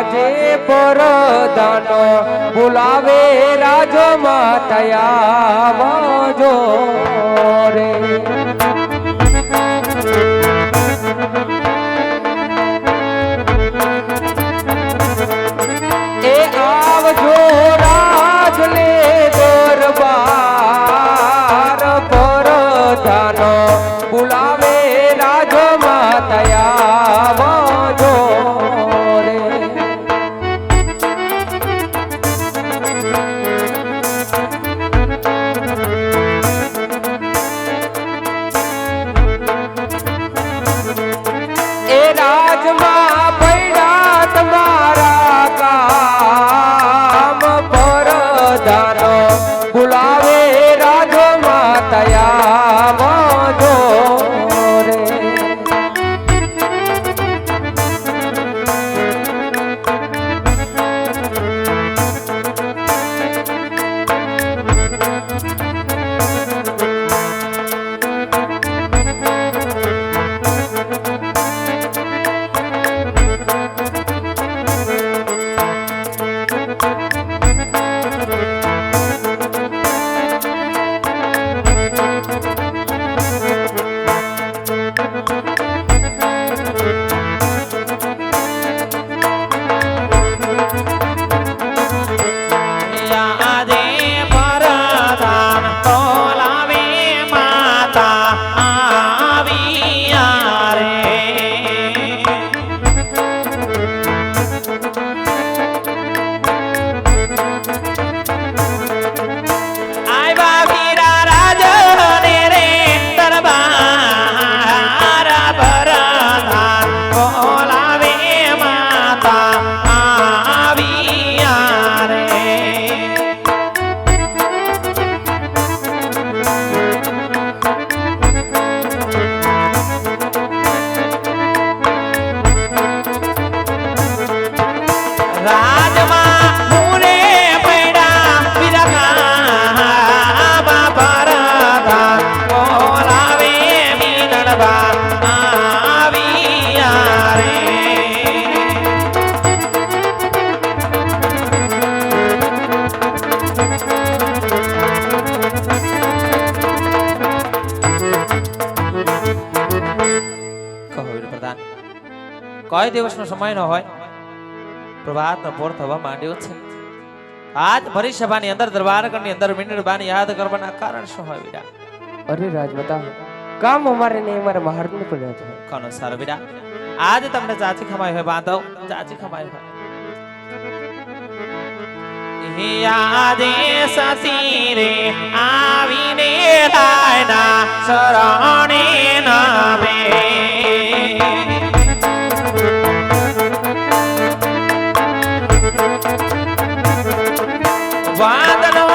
આજે પરદાનો બોલાવે રાજો માતયા વાજો રે. મીનડબા આવ્યા દિવસનો સમય ન હોય. પ્રભાતનો પોર થવા માંડ્યો છે. આજ ભરી સભાની અંદર, દરબારગઢની અંદર મિનિટબાને યાદ કરવાના કારણ શું હોય વીરા અરે રાજમાતા કામ અમારે ને અમારે મહારત પડ્યા છે કોનો સારો બેટા? આજ તમને ચાચી ખમાઈ હોય બાંધવ ચાચી ખમાઈ હોય. યાદે સસી રે આવીને લાયના શરણે નામે વાદનો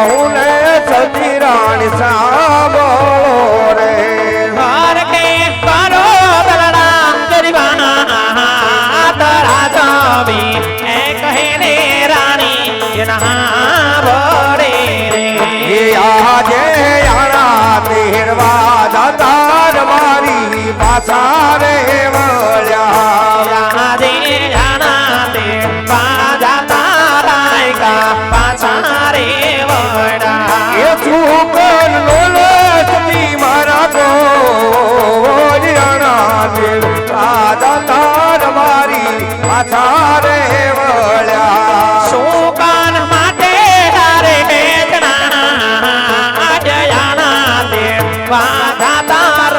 કહું ને સતી રાણી સા પાછા રે વળ્યા. શોકાન માટે હારે વેચણા જયાણા દેવા દાતાર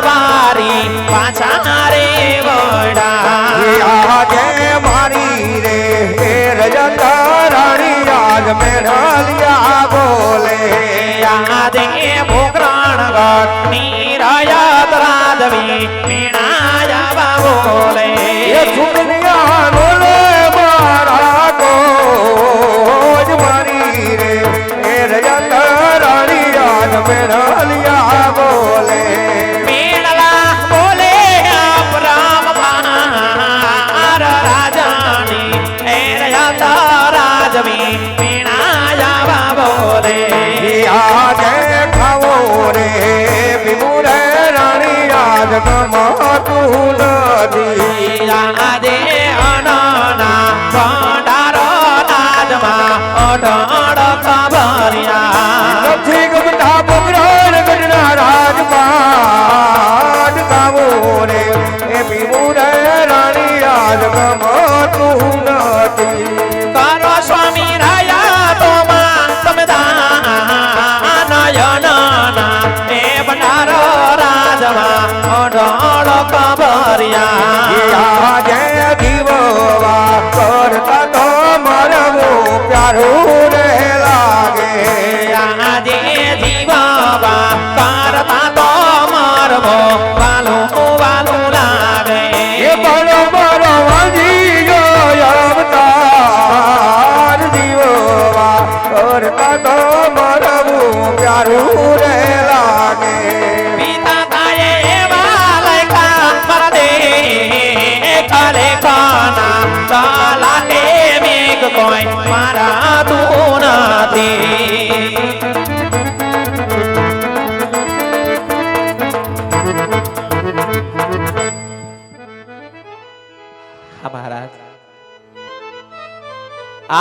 રે વળ્યા. આજે મારી રે હે રજતા રાણી રાજ મેળલિયા બોલે. યાદે ભોગરાણ ગઢ નીરયા રાધવી મીણાયા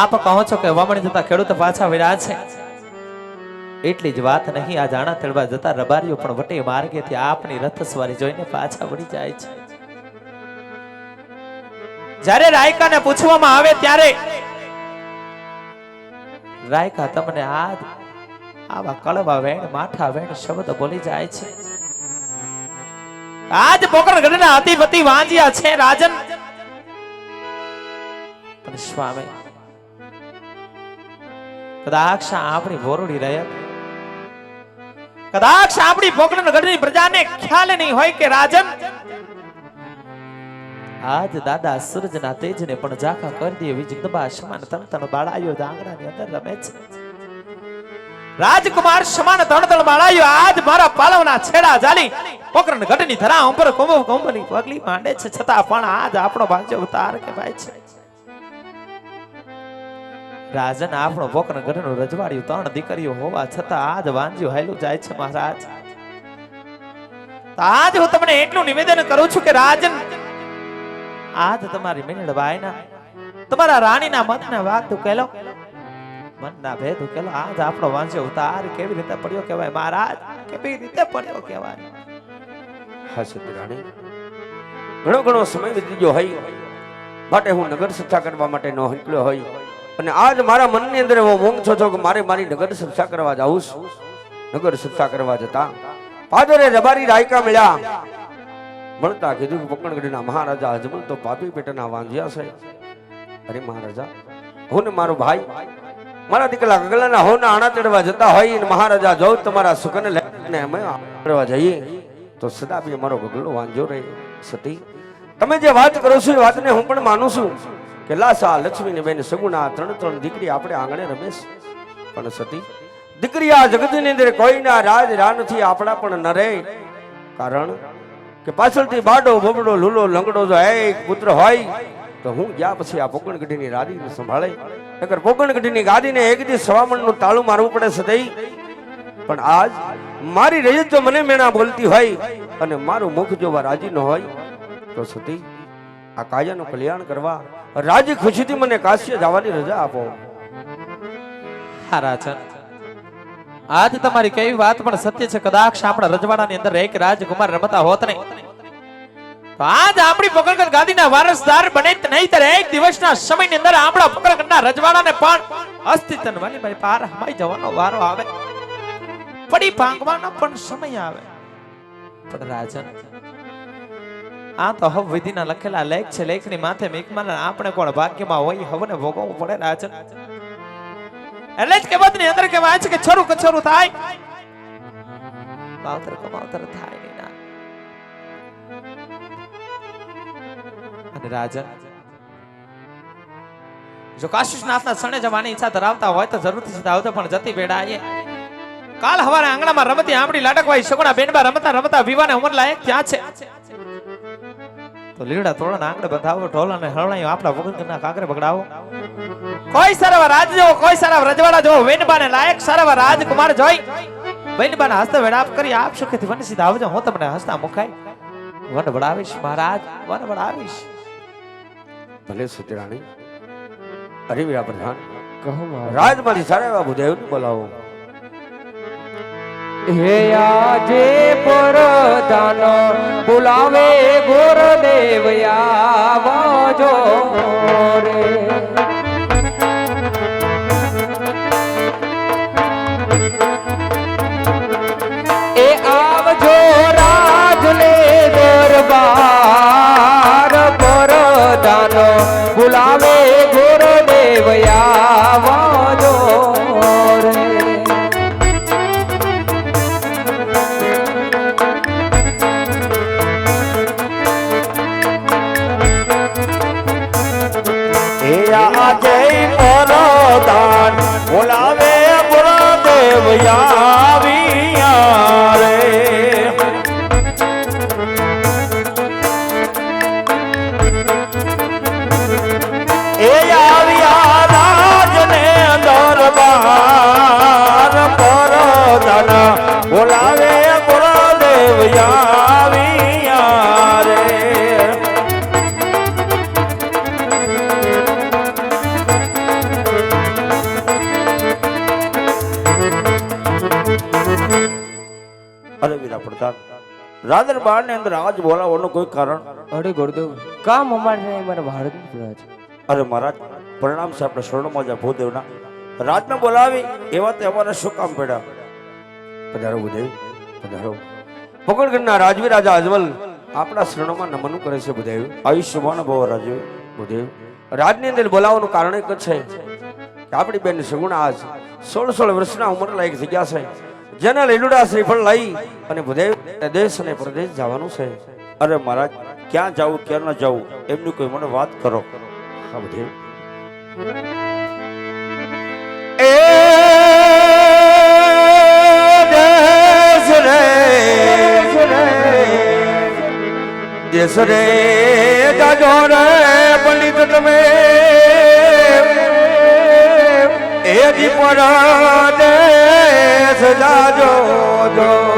આપ કહો છો કે વમણી જતા ખેડૂત પાછા વળ્યા છે. એટલી જ વાત નહીં, આ જાણા તેડવા જતા રબારીઓ પણ વટે માર્ગેથી આપની રથ સવારી જોઈને પાછા વળી જાય છે. જ્યારે રાયકાને પૂછવામાં આવે ત્યારે રાયકા તમને આ આવા કળવા વેણ, માઠા વેણ શબ્દ બોલી જાય છે. આજ પોકરગઢના અતિપતિ વાંજ્યા છે, રાજન. પણ સ્વામી કદાચ આપણી વોરડી રહ્યા કદાચ આપણી પોકરગઢની પ્રજાને ખ્યાલ નહીં હોય કે રાજન. આજ દાદા સૂરજના તેજને પણ ઝાંખા કરી દે એવી જગદંબા સમાન તણ તણ બાળાયો આંગણાની અંદર રમે છે. રાજકુમાર સમાન તણ તણ બાળાયો આજ મારા પાલવના છેડા જાલી પોકરણ ગઢની ધરા ઉપર કુંભ કોમની પગલી માંડે છે. છતાં પણ આજ આપણો ભાજ્ય ઉતાર કે ભાઈ છે. રાજન આપણો પોકરણ ઘરનું રજવાડ્યું ત્રણ દીકરીઓ હોવા છતાં આજ વાંજ્યું હાયલું જાય છે મહારાજ. આજ હું તમને એટલું નિવેદન કરું છું કે રાજન, આજ તમારી મિનડ બાયના તમારા રાણીના મનના વાત ઉકેલો મનના ભેદ ઉકેલો આજ આપણો વાંચ્યો ઉતાર કેવી રીતે પડ્યો કહેવાય મહારાજ? કેવી રીતે પડ્યો કહેવાય? હા રાણી, ઘણો ઘણો સમય વીતી ગયો હોય. માટે હું નગર સત્તા કરવા માટે ન નીકળ્યો હોય. અને આજ મારા મનની અંદર એવો મોંગ છો છો કે મારે મારી નગર સત્તા કરવા જાઉં છું. નગર સત્તા કરવા જતા પાદરે રબારી રાયકા મળ્યા. મળતા કીધું કે પકણગઢના મહારાજા અજમલ તો પાપી પેટના વાંધ્યા છે. અરે મહારાજા, હું ને મારો ભાઈ, મારા દીકરા ગગલાના હોના આણા ચડવા જતા હોય અને મહારાજા જો તમારા સુખને લઈને અમે કરવા જઈએ, તો સદા બી અમારો ગગલો વાંજો રહે. સતી, તમે જે વાત કરો છો એ વાતને હું પણ માનું છું. કે લાસા લક્ષ્મીની બેન સગુણા ત્રણ ત્રણ દીકરી આપણે આંગણે રમેશ પણ સતી, દીકરી આ જગતની અંદર કોઈના રાજ રા નથી, આપણા પણ ન રહે. કારણ કે પાછળથી બાડો બબડો લૂલો, લંગડો જો એક પુત્ર હોય, તો હું ગયા પછી આ પોકણગઢીની રાદીને સંભાળે. નકર પોકણગઢીની ગાદીને એક દી સવામણનું તાળું મારવું પડે સદઈ પણ આજ મારી રજત જો મને મેણા બોલતી હોય અને મારું મુખ જો રાજી ન હોય, તો સતી આ કાયાનું કલ્યાણ કરવા રાજી ખુશીથી મને કાશ્ય જવાની રજા આપો. રાજન આજ તમારી કેવી વાત પણ સત્ય છે. કદાચ આપણા રજવાડાની અંદર એક રાજકુમાર રમતા હોત નહીં. આજ આપણી પકડગઢ ગાદીના વારસદાર બને નહીં ત્યારે એક દિવસના સમયની અંદર આપણા પકડગઢના રજવાડાને પણ અસ્તિત્વ વાલી ભાઈ પાર હમાઈ જવાનો વારો આવે. પડી ભાંગવાનો પણ સમય આવે. પણ રાજન આ તો હવ વિધિના લખેલા લેખ છે. લેખની માથે મેઘમાન આપણે કોણ ભાગ્યમાં હોય હવને ભોગવવું પડે રાજન એટલે જ કહેવતની અંદર કહેવાય છે કે છરું કછરું થાય. માવતર કમાવતર થાય ના. અને રાજન જો કાશીનાથના સણે જવાની ઈચ્છા ધરાવતા હોય તો જરૂરથી સીધા આવતો પણ જતી બેડાએ કાલ હવારે આંગણામાં રમતી આંબડી લાડકવાઈ સગુણા બેનબા રમતા રમતા વિવાને ઉંમર લાયક ત્યાં છે. તો લીડા તોડના આંગણે બંધાવો ઢોલ અને હળણાયો આપણા વગરના કાગરે બગડાવો. કોઈ સરવ રાજ જો કોઈ સારા રજવાડા જો વેનબાને લાયક સરવ રાજકુમાર જોઈ. વેનબાને હસ્તે વેડાપ કરી આપ સુખેથી વન સીધા આવજો હું તમને હસતા મુખાય વન વડાવીશ મહારાજ વન વડાવીશ. ભલે સુતરાણી અરે વીરા પ્રધાન કહો મહારાજ. મારી સારા એવા બુદેવને બોલાવો. હે આજે પરદાન બોલાવે ગુરુદેવ આવજો રે એ આવજો રાજને દરબાર. રાદર બારની અંદર આજ બોલાવવાનું કોઈ કારણ? અરે ગુરુદેવ કામ અમારે નહીં ભારત અરે મહારાજ પરિણામ છે આપણે શરણોમાં જા ભૂદેવના. રાજને બોલાવી એવા તે અમારે શું કામ પડ્યા? પધારો ભૂદેવ પધારો. ગણના રાજવી રાજા અજવલ આપણા શરણોમાં નમન કરે છે બુદેવ આયુષ્યમાન ભવ રાજુ બુદેવ રાજની અંદર બોલાવવાનું કારણ એક જ છે. કે આપણી બેન સગુણ આજ સોળ સોળ વર્ષના ઉંમર લાયક થઈ ગયા છે. જેના લીલુડા શ્રીફળ લઈ અને બુદેવ દેશ અને પ્રદેશ જવાનું છે. અરે મહારાજ, ક્યાં જાવું ક્યાં ન જવું એમની કોઈ મને વાત કરો. હા, બધે. એ દેશ રે દેશ રે જાજો રે, પંડિત તમે. એ દીપર દેશ જાજો જો.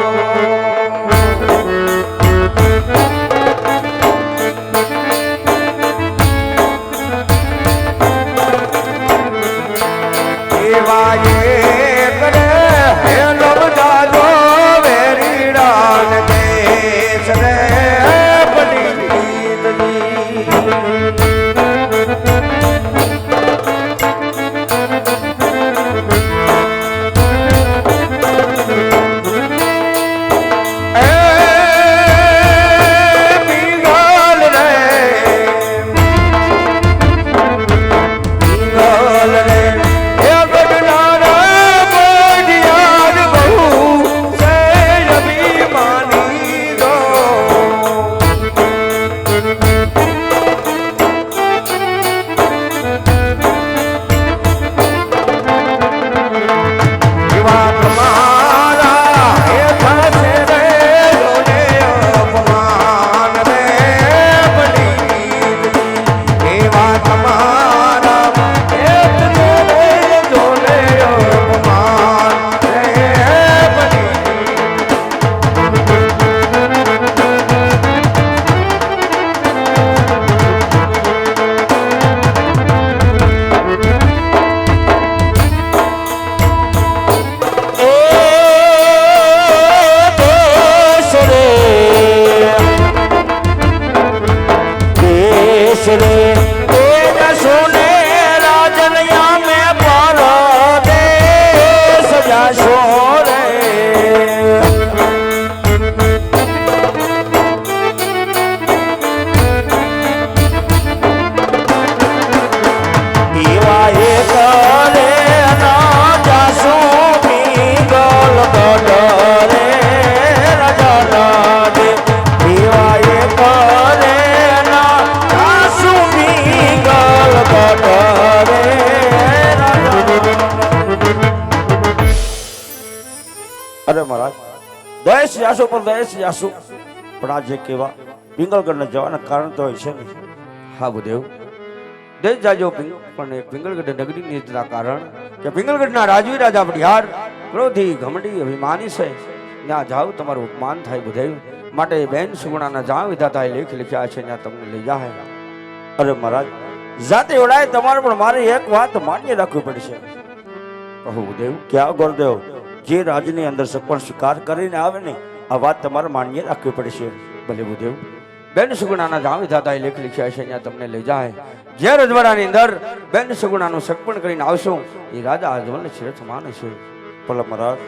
દયેશ પર પણ યાસુ. પણ આજે કેવા પિંગલગઢને જવાના કારણ તો હોય છે ને. હા બુદેવ દેશ જાજો પણ એ પિંગલગઢ નગરીની નીચના કારણ કે પિંગલગઢના રાજવી રાજા બિહાર ક્રોધી ઘમડી અભિમાની છે. ત્યાં જાવ તમારું ઉપમાન થાય બુધેવ માટે બેન સુગુણાના જ્યાં વિધાતાએ લેખ લખ્યા છે ત્યાં તમને લઈ જાય અરે મહારાજ જાતે ઓળાય તમારે પણ મારે એક વાત માન્ય રાખવી પડશે. કહો દેવ ક્યાં ગુરુદેવ? જે રાજની અંદર સપણ સ્વીકાર કરીને આવે ને આ વાત તમારે માન્ય રાખવી પડશે. ભલે બુદેવ બેન સુગુણાના જ્યાં વિધાતાએ લેખ લખ્યા છે ત્યાં તમને લઈ જાય. જે રજવાડાની અંદર બેન સુગુણાનું સગપણ કરીને આવશો, એ રાજા અજમલ શિરથ માને છે. પલમ મહારાજ.